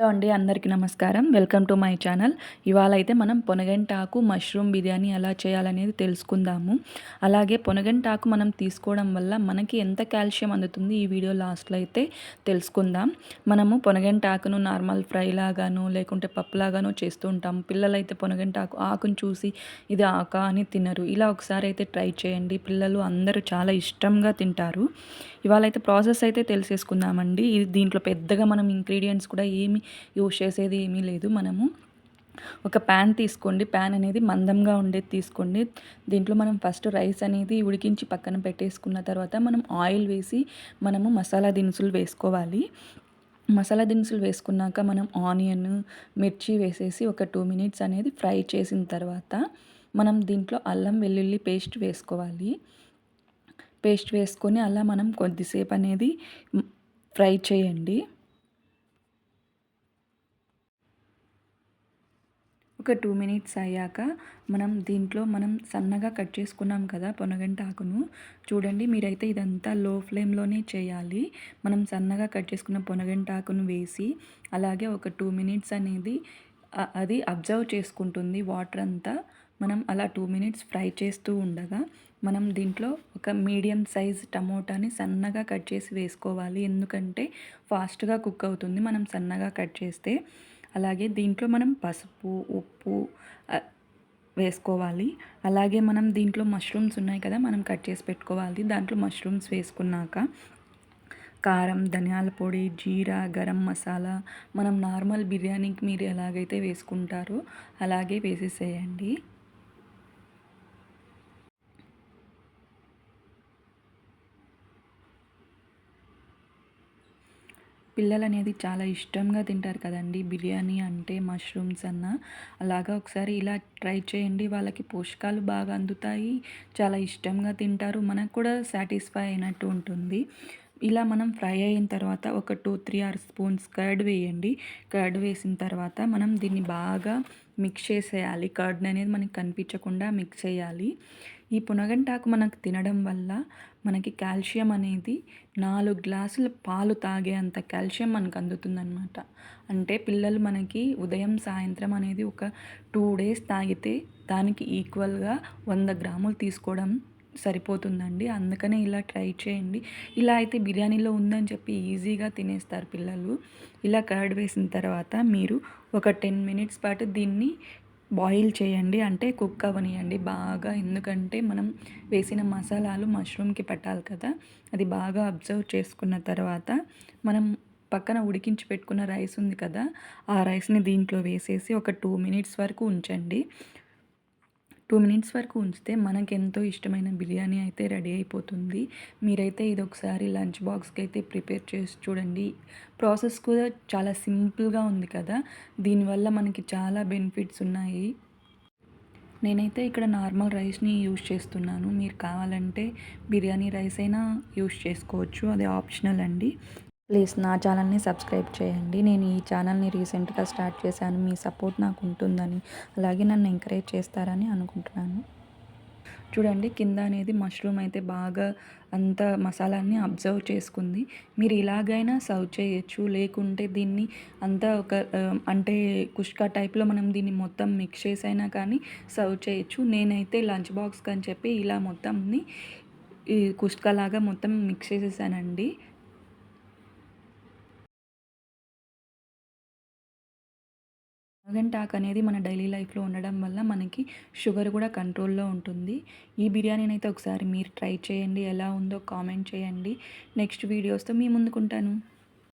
Hello అండి అందరికీ నమస్కారం. Welcome to my channel. ఇవాళ అయితే మనం పొనగంటాకు మష్రూమ్ బిర్యానీ ఎలా చేయాలనేది తెలుసుకుందాము. అలాగే పొనగంటాకు మనం తీసుకోవడం వల్ల మనకి ఎంత కాల్షియం అందుతుంది ఈ వీడియో లాస్ట్లో అయితే తెలుసుకుందాం. మనము పొనగంటాకును నార్మల్ ఫ్రై లాగాను లేకుంటే పప్పులాగాను చేస్తూ ఉంటాం. పిల్లలైతే పొనగంటాకు ఆకును చూసి ఇది ఆక అని తినరు. ఇలా ఒకసారి అయితే ట్రై చేయండి. పిల్లలు అందరూ చాలా ఇష్టంగా తింటారు. ఇవాళ అయితే ప్రాసెస్ అయితే తెలిసేసుకుందామండి. ఇది దీంట్లో పెద్దగా మనం ఇంగ్రీడియంట్స్ కూడా ఏమి యూజ్ చేసేది ఏమీ లేదు. మనము ఒక ప్యాన్ తీసుకోండి. ప్యాన్ అనేది మందంగా ఉండేది తీసుకోండి. దీంట్లో మనం ఫస్ట్ రైస్ అనేది ఉడికించి పక్కన పెట్టేసుకున్న తర్వాత మనం ఆయిల్ వేసి మనము మసాలా దినుసులు వేసుకోవాలి. మసాలా దినుసులు వేసుకున్నాక మనం ఆనియన్ మిర్చి వేసేసి ఒక టూ మినిట్స్ అనేది ఫ్రై చేసిన తర్వాత మనం దీంట్లో అల్లం వెల్లుల్లి పేస్ట్ వేసుకోవాలి. పేస్ట్ వేసుకొని అలా మనం కొద్దిసేపు అనేది ఫ్రై చేయండి. ఒక టూ మినిట్స్ అయ్యాక మనం దీంట్లో మనం సన్నగా కట్ చేసుకున్నాం కదా పొనగంట ఆకును. చూడండి మీరైతే ఇదంతా లో ఫ్లేమ్లోనే చేయాలి. మనం సన్నగా కట్ చేసుకున్న పొనగంట ఆకును వేసి అలాగే ఒక టూ మినిట్స్ అనేది అది అబ్జర్వ్ చేసుకుంటుంది వాటర్ అంతా. మనం అలా టూ మినిట్స్ ఫ్రై చేస్తూ ఉండగా మనం దీంట్లో ఒక మీడియం సైజ్ టమోటాని సన్నగా కట్ చేసి వేసుకోవాలి. ఎందుకంటే ఫాస్ట్గా కుక్ అవుతుంది మనం సన్నగా కట్ చేస్తే. అలాగే దీంట్లో మనం పసుపు ఉప్పు వేసుకోవాలి. అలాగే మనం దీంట్లో మష్రూమ్స్ ఉన్నాయి కదా మనం కట్ చేసి పెట్టుకోవాలి. దాంట్లో మష్రూమ్స్ వేసుకున్నాక కారం ధనియాల పొడి జీరా గరం మసాలా మనం నార్మల్ బిర్యానీకి మీరు ఎలాగైతే వేసుకుంటారో అలాగే వేసేసేయండి. పిల్లలు అనేది చాలా ఇష్టంగా తింటారు కదండి. బిర్యానీ అంటే మష్రూమ్స్ అన్న. అలాగా ఒకసారి ఇలా ట్రై చేయండి. వాళ్ళకి పోషకాలు బాగా అందుతాయి. చాలా ఇష్టంగా తింటారు. మనకు కూడా సాటిస్ఫై అయినట్టు ఉంటుంది. ఇలా మనం ఫ్రై అయిన తర్వాత ఒక two three or spoons curd వేయండి. కర్డ్ వేసిన తర్వాత మనం దీన్ని బాగా మిక్స్ చేసేయాలి. కర్డ్ అనేది మనకి కనిపించకుండా మిక్స్ చేయాలి. ఈ పునగంటాకు మనకు తినడం వల్ల మనకి కాల్షియం అనేది నాలుగు గ్లాసులు పాలు తాగే అంత కాల్షియం మనకు అందుతుందన్నమాట. అంటే పిల్లలు మనకి ఉదయం సాయంత్రం అనేది ఒక టూ డేస్ తాగితే దానికి ఈక్వల్గా వంద గ్రాములు తీసుకోవడం సరిపోతుందండి. అందుకనే ఇలా ట్రై చేయండి. ఇలా అయితే బిర్యానీలో ఉందని చెప్పి ఈజీగా తినేస్తారు పిల్లలు. ఇలా కర్డ్ వేసిన తర్వాత మీరు ఒక టెన్ మినిట్స్ పాటు దీన్ని బాయిల్ చేయండి. అంటే కుక్ అవనియండి బాగా. ఎందుకంటే మనం వేసిన మసాలాలు మష్రూమ్కి పట్టాలి కదా. అది బాగా అబ్జర్వ్ చేసుకున్న తర్వాత మనం పక్కన ఉడికించి పెట్టుకున్న రైస్ ఉంది కదా. ఆ రైస్ని దీంట్లో వేసేసి ఒక టూ మినిట్స్ వరకు ఉంచండి. టూ మినిట్స్ వరకు ఉంచితే మనకు ఎంతో ఇష్టమైన బిర్యానీ అయితే రెడీ అయిపోతుంది. మీరైతే ఇది ఒకసారి లంచ్ బాక్స్కి అయితే ప్రిపేర్ చేసి చూడండి. ప్రాసెస్ కూడా చాలా సింపుల్గా ఉంది కదా. దీనివల్ల మనకి చాలా బెనిఫిట్స్ ఉన్నాయి. నేనైతే ఇక్కడ నార్మల్ రైస్ని యూజ్ చేస్తున్నాను. మీరు కావాలంటే బిర్యానీ రైస్ అయినా యూజ్ చేసుకోవచ్చు. అది ఆప్షనల్ అండి. ప్లీజ్ నా ఛానల్ని సబ్స్క్రైబ్ చేయండి. నేను ఈ ఛానల్ని రీసెంట్గా స్టార్ట్ చేశాను. మీ సపోర్ట్ నాకు ఉంటుందని అలాగే నన్ను ఎంకరేజ్ చేస్తారని అనుకుంటున్నాను. చూడండి కింద అనేది మష్రూమ్ అయితే బాగా అంత మసాలాన్ని అబ్జర్వ్ చేసుకుంది. మీరు ఇలాగైనా సర్వ్ చేయొచ్చు. లేకుంటే దీన్ని అంతా ఒక అంటే కుష్కా టైప్లో మనం దీన్ని మొత్తం మిక్స్ చేసైనా కానీ సర్వ్ చేయొచ్చు. నేనైతే లంచ్ బాక్స్ అని చెప్పి ఇలా మొత్తంని ఈ కుష్కా లాగా మొత్తం మిక్స్ చేసేసానండి. టాక్ అనేది మన డైలీ లైఫ్లో ఉండడం వల్ల మనకి షుగర్ కూడా కంట్రోల్లో ఉంటుంది. ఈ బిర్యానీని అయితే ఒకసారి మీరు ట్రై చేయండి ఎలా ఉందో కామెంట్ చేయండి. నెక్స్ట్ వీడియోస్తో మీ ముందుకుంటాను.